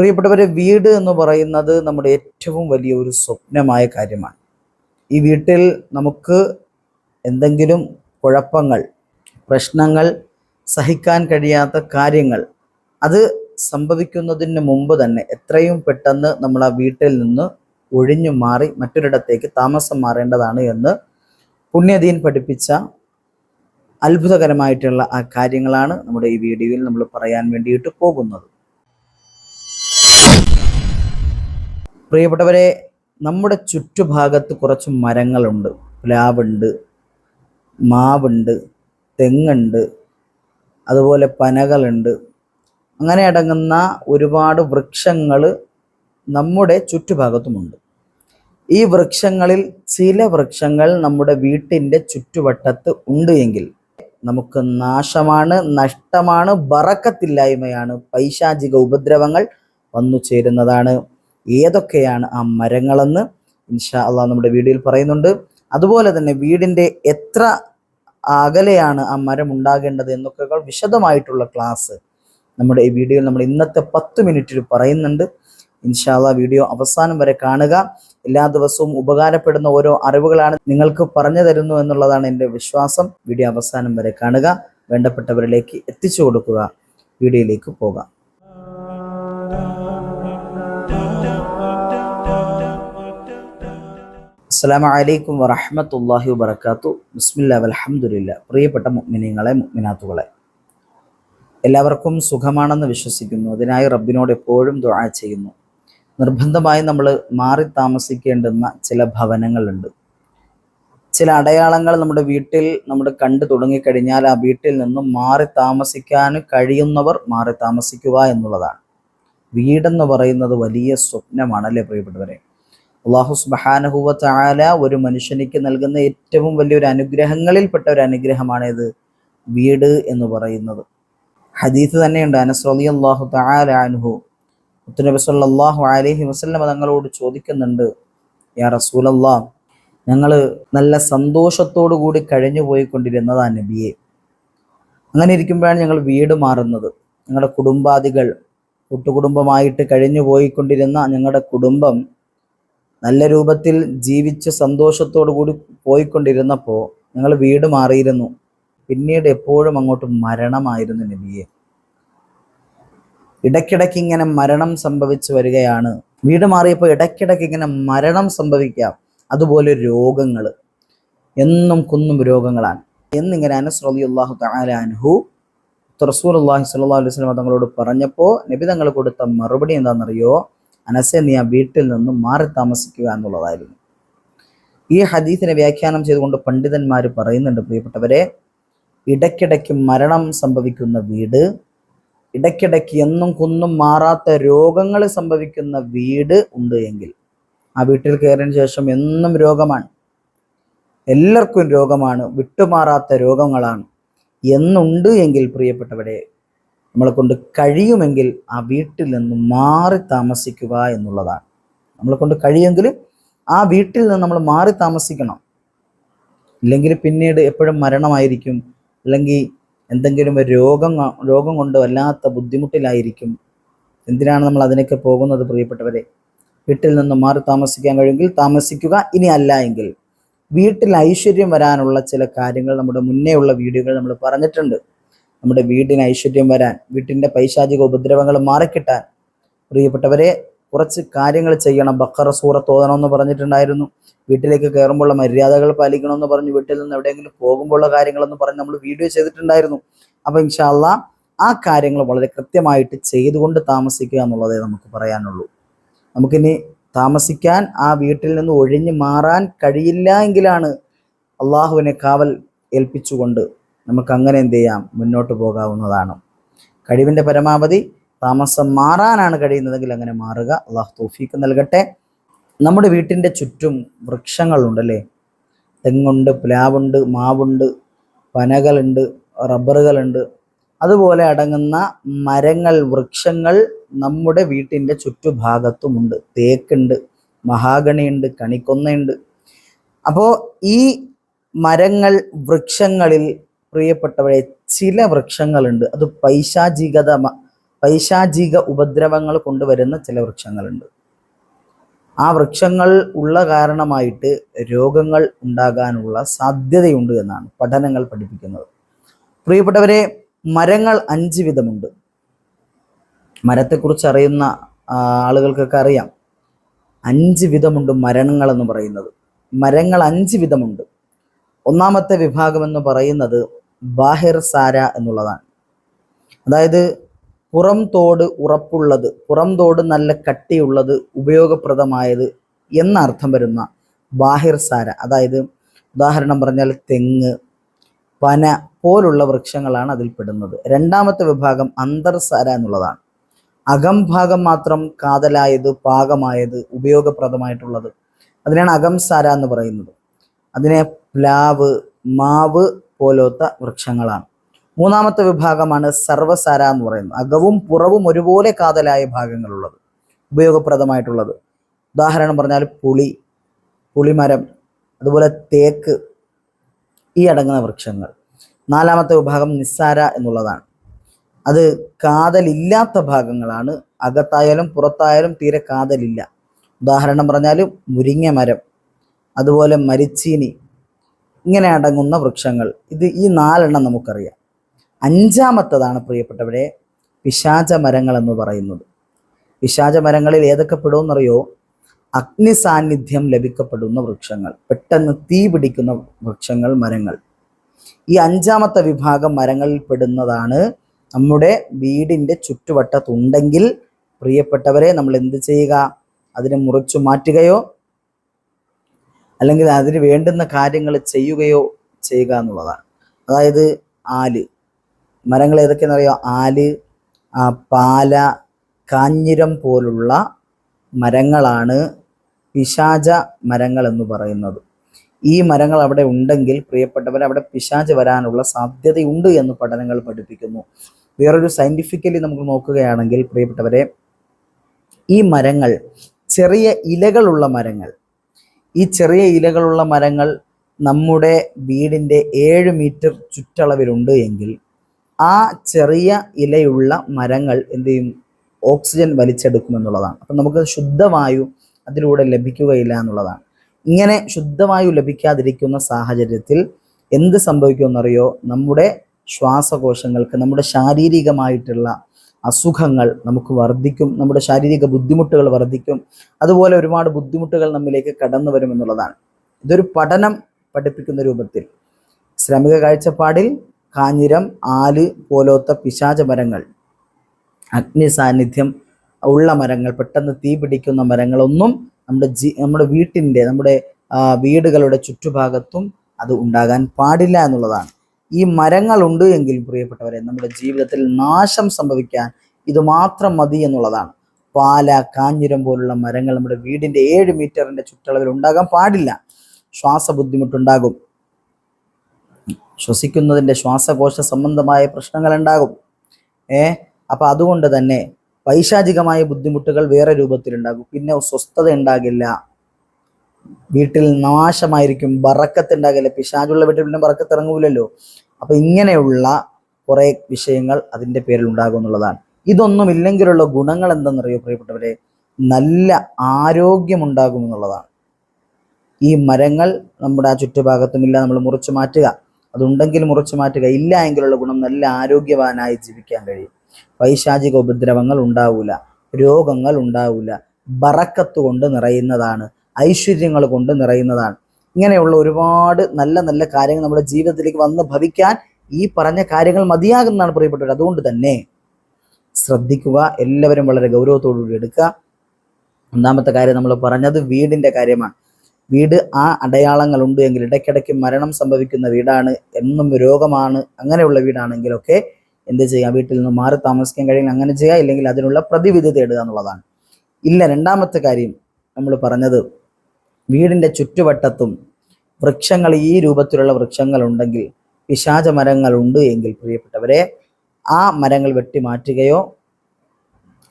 പ്രിയപ്പെട്ടവരെ വീട് എന്ന് പറയുന്നത് നമ്മുടെ ഏറ്റവും വലിയ ഒരു സ്വപ്നമായ കാര്യമാണ്. ഈ വീട്ടിൽ നമുക്ക് എന്തെങ്കിലും കുഴപ്പങ്ങൾ പ്രശ്നങ്ങൾ സഹിക്കാൻ കഴിയാത്ത കാര്യങ്ങൾ അത് സംഭവിക്കുന്നതിന് മുമ്പ് തന്നെ എത്രയും പെട്ടെന്ന് നമ്മൾ ആ വീട്ടിൽ നിന്ന് ഒഴിഞ്ഞു മാറി മറ്റൊരിടത്തേക്ക് താമസം മാറേണ്ടതാണ് എന്ന് പുണ്യദീൻ പഠിപ്പിച്ച അത്ഭുതകരമായിട്ടുള്ള ആ കാര്യങ്ങളാണ് നമ്മുടെ ഈ വീഡിയോയിൽ നമ്മൾ പറയാൻ വേണ്ടിയിട്ട് പോകുന്നത്. പ്രിയപ്പെട്ടവരെ നമ്മുടെ ചുറ്റുഭാഗത്ത് കുറച്ച് മരങ്ങളുണ്ട്. പ്ലാവുണ്ട് മാവുണ്ട് തെങ്ങുണ്ട് അതുപോലെ പനകളുണ്ട്. അങ്ങനെ അടങ്ങുന്ന ഒരുപാട് വൃക്ഷങ്ങൾ നമ്മുടെ ചുറ്റുഭാഗത്തുമുണ്ട്. ഈ വൃക്ഷങ്ങളിൽ ചില വൃക്ഷങ്ങൾ നമ്മുടെ വീട്ടിന്റെ ചുറ്റുവട്ടത്ത് ഉണ്ട് എങ്കിൽ നമുക്ക് നാശമാണ് നഷ്ടമാണ് ബറക്കത്തില്ലായ്മയാണ് പൈശാചിക ഉപദ്രവങ്ങൾ വന്നു ചേരുന്നതാണ്. ഏതൊക്കെയാണ് ആ മരങ്ങളെന്ന് ഇൻഷാ അള്ളാഹ് നമ്മുടെ വീഡിയോയിൽ പറയുന്നുണ്ട്. അതുപോലെ തന്നെ വീടിന്റെ എത്ര അകലെയാണ് ആ മരം ഉണ്ടാകേണ്ടത് എന്നൊക്കെ വിശദമായിട്ടുള്ള ക്ലാസ് നമ്മുടെ ഈ വീഡിയോയിൽ നമ്മൾ ഇന്നത്തെ പത്ത് മിനിറ്റിൽ പറയുന്നുണ്ട്. ഇൻഷാല്ല വീഡിയോ അവസാനം വരെ കാണുക. എല്ലാ ദിവസവും ഉപകാരപ്പെടുന്ന ഓരോ അറിവുകളാണ് നിങ്ങൾക്ക് പറഞ്ഞു തരുന്നു എന്നുള്ളതാണ് എന്റെ വിശ്വാസം. വീഡിയോ അവസാനം വരെ കാണുക. വേണ്ടപ്പെട്ടവരിലേക്ക് എത്തിച്ചു കൊടുക്കുക. വീഡിയോയിലേക്ക് പോകാം. അസ്സലാമു വലൈക്കും വറഹ്മത്തുള്ളാഹി വബർക്കാത്തു ബിസ്മില്ല അലഹമുല്ല പ്രിയപ്പെട്ട മുഅ്മിനീങ്ങളെ മുഗ്മിനാത്തുകളെ എല്ലാവർക്കും സുഖമാണെന്ന് വിശ്വസിക്കുന്നു. അതിനായി റബ്ബിനോട് എപ്പോഴും ദുആ ചെയ്യുന്നു. നിർബന്ധമായി നമ്മൾ മാറി താമസിക്കേണ്ടുന്ന ചില ഭവനങ്ങളുണ്ട്. ചില അടയാളങ്ങൾ നമ്മുടെ വീട്ടിൽ നമ്മൾ കണ്ടു തുടങ്ങിക്കഴിഞ്ഞാൽ ആ വീട്ടിൽ നിന്നും മാറി താമസിക്കാൻ കഴിയുന്നവർ മാറി താമസിക്കുക എന്നുള്ളതാണ്. വീടെന്ന് പറയുന്നത് വലിയ സ്വപ്നമാണ് അല്ലേ പ്രിയപ്പെട്ടവരെ? അള്ളാഹു സുബഹാനഹുവ ആല ഒരു മനുഷ്യനിക്ക് നൽകുന്ന ഏറ്റവും വലിയൊരു അനുഗ്രഹങ്ങളിൽപ്പെട്ട ഒരു അനുഗ്രഹമാണ് ഇത് വീട് എന്ന് പറയുന്നത്. ഹദീസ് തന്നെയുണ്ട് അനസ്രലി അള്ളാഹു തആല അൻഹു. മുത്തുനബി സല്ലല്ലാഹു അലൈഹി വസല്ലമ തങ്ങളോട് ചോദിക്കുന്നുണ്ട് യാ റസൂലല്ലാ ഞങ്ങൾ നല്ല സന്തോഷത്തോടു കൂടി കഴിഞ്ഞു പോയിക്കൊണ്ടിരുന്നതാ നബിയെ. അങ്ങനെ ഇരിക്കുമ്പോഴാണ് ഞങ്ങൾ വീട് മാറുന്നത്. ഞങ്ങളുടെ കുടുംബാദികൾ കൂട്ടുകുടുംബമായിട്ട് കഴിഞ്ഞു പോയിക്കൊണ്ടിരുന്ന ഞങ്ങളുടെ കുടുംബം നല്ല രൂപത്തിൽ ജീവിച്ച് സന്തോഷത്തോടു കൂടി പോയിക്കൊണ്ടിരുന്നപ്പോൾ ഞങ്ങൾ വീട് മാറിയിരുന്നു. പിന്നീട് എപ്പോഴും അങ്ങോട്ട് മരണമായിരുന്നു നബിയെ. ഇടയ്ക്കിടയ്ക്ക് ഇങ്ങനെ മരണം സംഭവിച്ചു വരികയാണ്. വീട് മാറിയപ്പോൾ ഇടയ്ക്കിടയ്ക്ക് ഇങ്ങനെ മരണം സംഭവിക്കാം. അതുപോലെ രോഗങ്ങൾ എന്നും കുന്നും രോഗങ്ങളാണ്. എന്നിങ്ങനെ അനസ് റളിയല്ലാഹു തആല അൻഹു റസൂൽ അള്ളാഹി സ്വല്ലല്ലാഹു അലൈഹി വസല്ലം തങ്ങളോട് പറഞ്ഞപ്പോൾ നബി തങ്ങൾ കൊടുത്ത മറുപടി എന്താണെന്നറിയോ? അനസെ നീ ആ വീട്ടിൽ നിന്നും മാറി താമസിക്കുക എന്നുള്ളതായിരുന്നു. ഈ ഹദീസിനെ വ്യാഖ്യാനം ചെയ്തുകൊണ്ട് പണ്ഡിതന്മാർ പറയുന്നുണ്ട് പ്രിയപ്പെട്ടവരെ ഇടയ്ക്കിടയ്ക്ക് മരണം സംഭവിക്കുന്ന വീട് ഇടയ്ക്കിടയ്ക്ക് എന്നും കുന്നും മാറാത്ത രോഗങ്ങൾ സംഭവിക്കുന്ന വീട് ഉണ്ട് എങ്കിൽ ആ വീട്ടിൽ കയറിയതിനു ശേഷം എന്നും രോഗമാണ്. എല്ലാവർക്കും രോഗമാണ് വിട്ടുമാറാത്ത രോഗങ്ങളാണ്. എന്നുണ്ട് എങ്കിൽ പ്രിയപ്പെട്ടവരെ നമ്മളെ കൊണ്ട് കഴിയുമെങ്കിൽ ആ വീട്ടിൽ നിന്ന് മാറി താമസിക്കുക എന്നുള്ളതാണ്. നമ്മളെ കൊണ്ട് കഴിയുമെങ്കിൽ ആ വീട്ടിൽ നിന്ന് നമ്മൾ മാറി താമസിക്കണം. ഇല്ലെങ്കിൽ പിന്നീട് എപ്പോഴും മരണമായിരിക്കും. അല്ലെങ്കിൽ എന്തെങ്കിലും രോഗം രോഗം കൊണ്ട് വല്ലാത്ത ബുദ്ധിമുട്ടിലായിരിക്കും. എന്തിനാണ് നമ്മൾ അതിനൊക്കെ പോകുന്നത് പ്രിയപ്പെട്ടവരെ? വീട്ടിൽ നിന്ന് മാറി താമസിക്കാൻ കഴിയുമെങ്കിൽ താമസിക്കുക ഇനി അല്ല എങ്കിൽ വീട്ടിൽ ഐശ്വര്യം വരാനുള്ള ചില കാര്യങ്ങൾ നമ്മുടെ മുന്നേ ഉള്ള വീഡിയോകൾ നമ്മൾ പറഞ്ഞിട്ടുണ്ട്. നമ്മുടെ വീടിന് ഐശ്വര്യം വരാൻ വീട്ടിന്റെ പൈശാചിക ഉപദ്രവങ്ങൾ മാറിക്കിട്ടാൻ പ്രിയപ്പെട്ടവരെ കുറച്ച് കാര്യങ്ങൾ ചെയ്യണം. ബക്കറ സൂറത്ത് ഓതണമെന്ന് പറഞ്ഞിട്ടുണ്ടായിരുന്നു. വീട്ടിലേക്ക് കയറുമ്പോഴുള്ള മര്യാദകൾ പാലിക്കണമെന്ന് പറഞ്ഞ്. വീട്ടിൽ നിന്ന് എവിടെയെങ്കിലും പോകുമ്പോഴുള്ള കാര്യങ്ങളെന്ന് പറഞ്ഞ് നമ്മൾ വീഡിയോ ചെയ്തിട്ടുണ്ടായിരുന്നു. അപ്പോൾ ഇൻഷാല്ല ആ കാര്യങ്ങൾ വളരെ കൃത്യമായിട്ട് ചെയ്തുകൊണ്ട് താമസിക്കുക എന്നുള്ളതേ നമുക്ക് പറയാനുള്ളൂ. നമുക്കിനി താമസിക്കാൻ ആ വീട്ടിൽ നിന്ന് ഒഴിഞ്ഞു മാറാൻ കഴിയില്ല എങ്കിലാണ് അള്ളാഹുവിനെ കാവൽ ഏൽപ്പിച്ചുകൊണ്ട് നമുക്ക് അങ്ങനെ എന്ത് ചെയ്യാം? മുന്നോട്ട് പോകാവുന്നതാണ്. കഴിവിന്റെ പരമാവധി താമസം മാറാനാണ് കഴിയുന്നതെങ്കിൽ അങ്ങനെ മാറുക. അള്ളാഹു തോഫീക്ക് നൽകട്ടെ. നമ്മുടെ വീട്ടിന്റെ ചുറ്റും വൃക്ഷങ്ങളുണ്ടല്ലേ? തെങ്ങുണ്ട് പ്ലാവുണ്ട് മാവുണ്ട് പനകളുണ്ട് റബ്ബറുകളുണ്ട്. അതുപോലെ അടങ്ങുന്ന മരങ്ങൾ വൃക്ഷങ്ങൾ നമ്മുടെ വീട്ടിന്റെ ചുറ്റുഭാഗത്തുമുണ്ട്. തേക്കുണ്ട് മഹാഗണിയുണ്ട് കണിക്കൊന്നയുണ്ട്. അപ്പോൾ ഈ മരങ്ങൾ വൃക്ഷങ്ങളിൽ പ്രിയപ്പെട്ടവരെ ചില വൃക്ഷങ്ങളുണ്ട്. അത് പൈശാചികത പൈശാചിക ഉപദ്രവങ്ങൾ കൊണ്ടുവരുന്ന ചില വൃക്ഷങ്ങളുണ്ട്. ആ വൃക്ഷങ്ങൾ ഉള്ള കാരണമായിട്ട് രോഗങ്ങൾ ഉണ്ടാകാനുള്ള സാധ്യതയുണ്ട് എന്നാണ് പഠനങ്ങൾ പഠിപ്പിക്കുന്നത്. പ്രിയപ്പെട്ടവരെ മരങ്ങൾ അഞ്ച് വിധമുണ്ട്. മരത്തെക്കുറിച്ച് അറിയുന്ന ആളുകൾക്കൊക്കെ അറിയാം. അഞ്ച് വിധമുണ്ട് മരണങ്ങൾ എന്ന് പറയുന്നത്. മരങ്ങൾ അഞ്ച് വിധമുണ്ട്. ഒന്നാമത്തെ വിഭാഗം എന്ന് പറയുന്നത് ബാഹിർ സാര എന്നുള്ളതാണ്. അതായത് പുറം തോട് ഉറപ്പുള്ളത് പുറം തോട് നല്ല കട്ടിയുള്ളത് ഉപയോഗപ്രദമായത് എന്നർത്ഥം വരുന്ന ബാഹിർ സാര. അതായത് ഉദാഹരണം പറഞ്ഞാൽ തെങ്ങ് പന പോലുള്ള വൃക്ഷങ്ങളാണ് അതിൽ പെടുന്നത്. രണ്ടാമത്തെ വിഭാഗം അന്തർസാര എന്നുള്ളതാണ്. അകംഭാഗം മാത്രം കാതലായത് പാകമായത് ഉപയോഗപ്രദമായിട്ടുള്ളത്. അതിനാണ് അകംസാര എന്ന് പറയുന്നത്. അതിനെ പ്ലാവ് മാവ് പോലത്തെ വൃക്ഷങ്ങളാണ്. മൂന്നാമത്തെ വിഭാഗമാണ് സർവസാര എന്ന് പറയുന്നത്. അകവും പുറവും ഒരുപോലെ കാതലായ ഭാഗങ്ങളുള്ളത്. ഉപയോഗപ്രദമായിട്ടുള്ളത്. ഉദാഹരണം പറഞ്ഞാൽ പുളി പുളിമരം അതുപോലെ തേക്ക് ഈ അടങ്ങുന്ന വൃക്ഷങ്ങൾ. നാലാമത്തെ വിഭാഗം നിസ്സാര എന്നുള്ളതാണ്. അത് കാതലില്ലാത്ത ഭാഗങ്ങളാണ്. അകത്തായാലും പുറത്തായാലും തീരെ കാതലില്ല. ഉദാഹരണം പറഞ്ഞാൽ മുരിങ്ങ മരം അതുപോലെ മരിച്ചീനി ഇങ്ങനെ അടങ്ങുന്ന വൃക്ഷങ്ങൾ. ഇത് ഈ നാലെണ്ണം നമുക്കറിയാം. അഞ്ചാമത്തതാണ് പ്രിയപ്പെട്ടവരെ പിശാച മരങ്ങൾ എന്ന് പറയുന്നത്. പിശാച മരങ്ങളിൽ ഏതൊക്കെ പെടുമെന്നറിയോ? അഗ്നി സാന്നിധ്യം ലഭിക്കപ്പെടുന്ന വൃക്ഷങ്ങൾ പെട്ടെന്ന് തീ പിടിക്കുന്ന വൃക്ഷങ്ങൾ മരങ്ങൾ. ഈ അഞ്ചാമത്തെ വിഭാഗം മരങ്ങളിൽ പെടുന്നതാണ് നമ്മുടെ വീടിന്റെ ചുറ്റുവട്ടത്തുണ്ടെങ്കിൽ പ്രിയപ്പെട്ടവരെ നമ്മൾ എന്ത് ചെയ്യുക? അതിനെ മുറിച്ചു മാറ്റുകയോ അല്ലെങ്കിൽ അതിന് വേണ്ടുന്ന കാര്യങ്ങൾ ചെയ്യുകയോ ചെയ്യുക എന്നുള്ളതാണ്. അതായത് ആൽ. മരങ്ങൾ ഏതൊക്കെയെന്ന് അറിയാം? ആൽ പാല കാഞ്ഞിരം പോലുള്ള മരങ്ങളാണ് പിശാച മരങ്ങൾ എന്ന് പറയുന്നത്. ഈ മരങ്ങൾ അവിടെ ഉണ്ടെങ്കിൽ പ്രിയപ്പെട്ടവർ അവിടെ പിശാച് വരാനുള്ള സാധ്യതയുണ്ട് എന്ന് പഠനങ്ങൾ പഠിപ്പിക്കുന്നു. വേറൊരു സയന്റിഫിക്കലി നമുക്ക് നോക്കുകയാണെങ്കിൽ പ്രിയപ്പെട്ടവരെ ഈ മരങ്ങൾ ചെറിയ ഇലകളുള്ള മരങ്ങൾ ഈ ചെറിയ ഇലകളുള്ള മരങ്ങൾ നമ്മുടെ വീടിന്റെ ഏഴ് മീറ്റർ ചുറ്റളവിലുണ്ട് എങ്കിൽ ആ ചെറിയ ഇലയുള്ള മരങ്ങൾ എന്ത് ചെയ്യും? ഓക്സിജൻ വലിച്ചെടുക്കുമെന്നുള്ളതാണ്. അപ്പം നമുക്ക് ശുദ്ധവായു അതിലൂടെ ലഭിക്കുകയില്ല എന്നുള്ളതാണ്. ഇങ്ങനെ ശുദ്ധവായു ലഭിക്കാതിരിക്കുന്ന സാഹചര്യത്തിൽ എന്ത് സംഭവിക്കുമെന്നറിയോ? നമ്മുടെ ശ്വാസകോശങ്ങൾക്ക് നമ്മുടെ ശാരീരികമായിട്ടുള്ള അസുഖങ്ങൾ നമുക്ക് വർദ്ധിക്കും നമ്മുടെ ശാരീരിക ബുദ്ധിമുട്ടുകൾ വർദ്ധിക്കും അതുപോലെ ഒരുപാട് ബുദ്ധിമുട്ടുകൾ നമ്മിലേക്ക് കടന്നു വരും എന്നുള്ളതാണ്. ഇതൊരു പഠനം പഠിപ്പിക്കുന്ന രൂപത്തിൽ. ശ്രമിക കാഴ്ചപ്പാടിൽ കാഞ്ഞിരം ആൽ പോലോത്ത പിശാച മരങ്ങൾ അഗ്നി സാന്നിധ്യം ഉള്ള മരങ്ങൾ പെട്ടെന്ന് തീ പിടിക്കുന്ന മരങ്ങളൊന്നും നമ്മുടെ ജി നമ്മുടെ വീട്ടിന്റെ നമ്മുടെ വീടുകളുടെ ചുറ്റുഭാഗത്തും അത് ഉണ്ടാകാൻ പാടില്ല എന്നുള്ളതാണ്. ഈ മരങ്ങളുണ്ട് എങ്കിൽ പ്രിയപ്പെട്ടവരെ നമ്മുടെ ജീവിതത്തിൽ നാശം സംഭവിക്കാൻ ഇത് മാത്രം മതി എന്നുള്ളതാണ്. പാല കാഞ്ഞിരം പോലുള്ള മരങ്ങൾ നമ്മുടെ വീടിന്റെ ഏഴ് മീറ്ററിന്റെ ചുറ്റളവിൽ ഉണ്ടാകാൻ പാടില്ല. ശ്വാസ ബുദ്ധിമുട്ടുണ്ടാകും ശ്വസിക്കുന്നതിന്റെ ശ്വാസകോശ സംബന്ധമായ പ്രശ്നങ്ങൾ ഉണ്ടാകും. ഏ അപ്പൊ അതുകൊണ്ട് തന്നെ പൈശാചികമായ ബുദ്ധിമുട്ടുകൾ വേറെ രൂപത്തിലുണ്ടാകും. പിന്നെ സ്വസ്ഥത ഉണ്ടാകില്ല. വീട്ടിൽ നാശമായിരിക്കും ബറക്കത്തുണ്ടാകില്ല പിശാചുള്ള വീട്ടിൽ പിന്നെ ബറക്കത്ത് ഇറങ്ങൂലല്ലോ. അപ്പൊ ഇങ്ങനെയുള്ള കുറെ വിഷയങ്ങൾ അതിന്റെ പേരിൽ ഉണ്ടാകും എന്നുള്ളതാണ്. ഇതൊന്നും ഇല്ലെങ്കിലുള്ള ഗുണങ്ങൾ എന്തെന്നറിയോ പ്രിയപ്പെട്ടവരെ? നല്ല ആരോഗ്യമുണ്ടാകും എന്നുള്ളതാണ്. ഈ മരങ്ങൾ നമ്മുടെ ആ ചുറ്റുഭാഗത്തുമില്ല നമ്മൾ മുറിച്ചു മാറ്റുക. അതുണ്ടെങ്കിൽ മുറിച്ചു മാറ്റുക. ഇല്ല എങ്കിലുള്ള ഗുണം നല്ല ആരോഗ്യവാനായി ജീവിക്കാൻ കഴിയും. പൈശാചിക ഉപദ്രവങ്ങൾ ഉണ്ടാവൂല രോഗങ്ങൾ ഉണ്ടാവൂല. ബറക്കത്ത് കൊണ്ട് നിറയുന്നതാണ് ഐശ്വര്യങ്ങൾ കൊണ്ട് നിറയുന്നതാണ്. ഇങ്ങനെയുള്ള ഒരുപാട് നല്ല നല്ല കാര്യങ്ങൾ നമ്മുടെ ജീവിതത്തിലേക്ക് വന്ന് ഭവിക്കാൻ ഈ പറഞ്ഞ കാര്യങ്ങൾ മതിയാകുന്നതാണ് പ്രിയപ്പെട്ടവർ അതുകൊണ്ട് തന്നെ ശ്രദ്ധിക്കുക എല്ലാവരും വളരെ ഗൗരവത്തോടുകൂടി എടുക്കുക. ഒന്നാമത്തെ കാര്യം നമ്മൾ പറഞ്ഞത് വീടിന്റെ കാര്യമാണ്. വീട് ആ അടയാളങ്ങളുണ്ട് എങ്കിൽ ഇടയ്ക്കിടയ്ക്ക് മരണം സംഭവിക്കുന്ന വീടാണ് എന്നും രോഗമാണ് അങ്ങനെയുള്ള വീടാണെങ്കിലൊക്കെ എന്ത് ചെയ്യാം വീട്ടിൽ നിന്ന് മാറി താമസിക്കാൻ കഴിയില്ല അങ്ങനെ ചെയ്യുക ഇല്ലെങ്കിൽ അതിനുള്ള പ്രതിവിധി തേടുക എന്നുള്ളതാണ്. ഇല്ല രണ്ടാമത്തെ കാര്യം നമ്മൾ പറഞ്ഞത് വീടിന്റെ ചുറ്റുവട്ടത്തും വൃക്ഷങ്ങൾ ഈ രൂപത്തിലുള്ള വൃക്ഷങ്ങൾ ഉണ്ടെങ്കിൽ പിശാച മരങ്ങൾ ഉണ്ട് എങ്കിൽ പ്രിയപ്പെട്ടവരെ ആ മരങ്ങൾ വെട്ടിമാറ്റുകയോ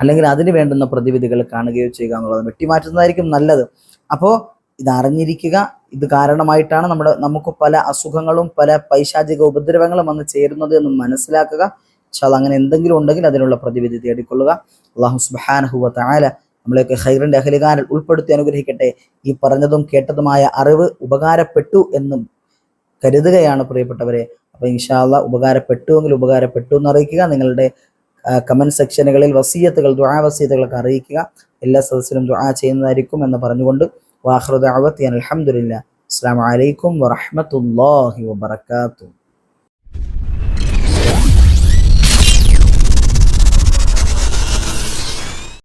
അല്ലെങ്കിൽ അതിന് വേണ്ടുന്ന പ്രതിവിധികൾ കാണുകയോ ചെയ്യുക എന്നുള്ളത് വെട്ടിമാറ്റുന്നതായിരിക്കും നല്ലത്. അപ്പോൾ ഇത് അറിഞ്ഞിരിക്കുക ഇത് കാരണമായിട്ടാണ് നമ്മുടെ നമുക്ക് പല അസുഖങ്ങളും പല പൈശാചിക ഉപദ്രവങ്ങളും വന്ന് ചേരുന്നത് എന്ന് മനസ്സിലാക്കുക. ഇൻഷാല്ല അങ്ങനെ എന്തെങ്കിലും ഉണ്ടെങ്കിൽ അതിനുള്ള പ്രതിവിധി തേടിക്കൊള്ളുക. അള്ളാഹു സുബാനഹുവ താല നമ്മളെയൊക്കെ ഹൈറിന്റെ അഹലികാരിൽ ഉൾപ്പെടുത്തി അനുഗ്രഹിക്കട്ടെ. ഈ പറഞ്ഞതും കേട്ടതുമായ അറിവ് ഉപകാരപ്പെട്ടു എന്നും കരുതുകയാണ് പ്രിയപ്പെട്ടവരെ. അപ്പൊ ഇൻഷാല്ല ഉപകാരപ്പെട്ടുവെങ്കിൽ ഉപകാരപ്പെട്ടു എന്ന് അറിയിക്കുക. നിങ്ങളുടെ കമന്റ് സെക്ഷനുകളിൽ വസീയത്തുകൾ ദുആ വസീയത്തുകളൊക്കെ അറിയിക്കുക. എല്ലാ സദസ്സിലും ദുആ ചെയ്യുന്നതായിരിക്കും എന്ന് പറഞ്ഞുകൊണ്ട് വാഹൃദാവത്തി അലഹമുല്ല അസ്സാം വലൈക്കും വറഹമത്തല്ലാഹി വബർക്കാത്തു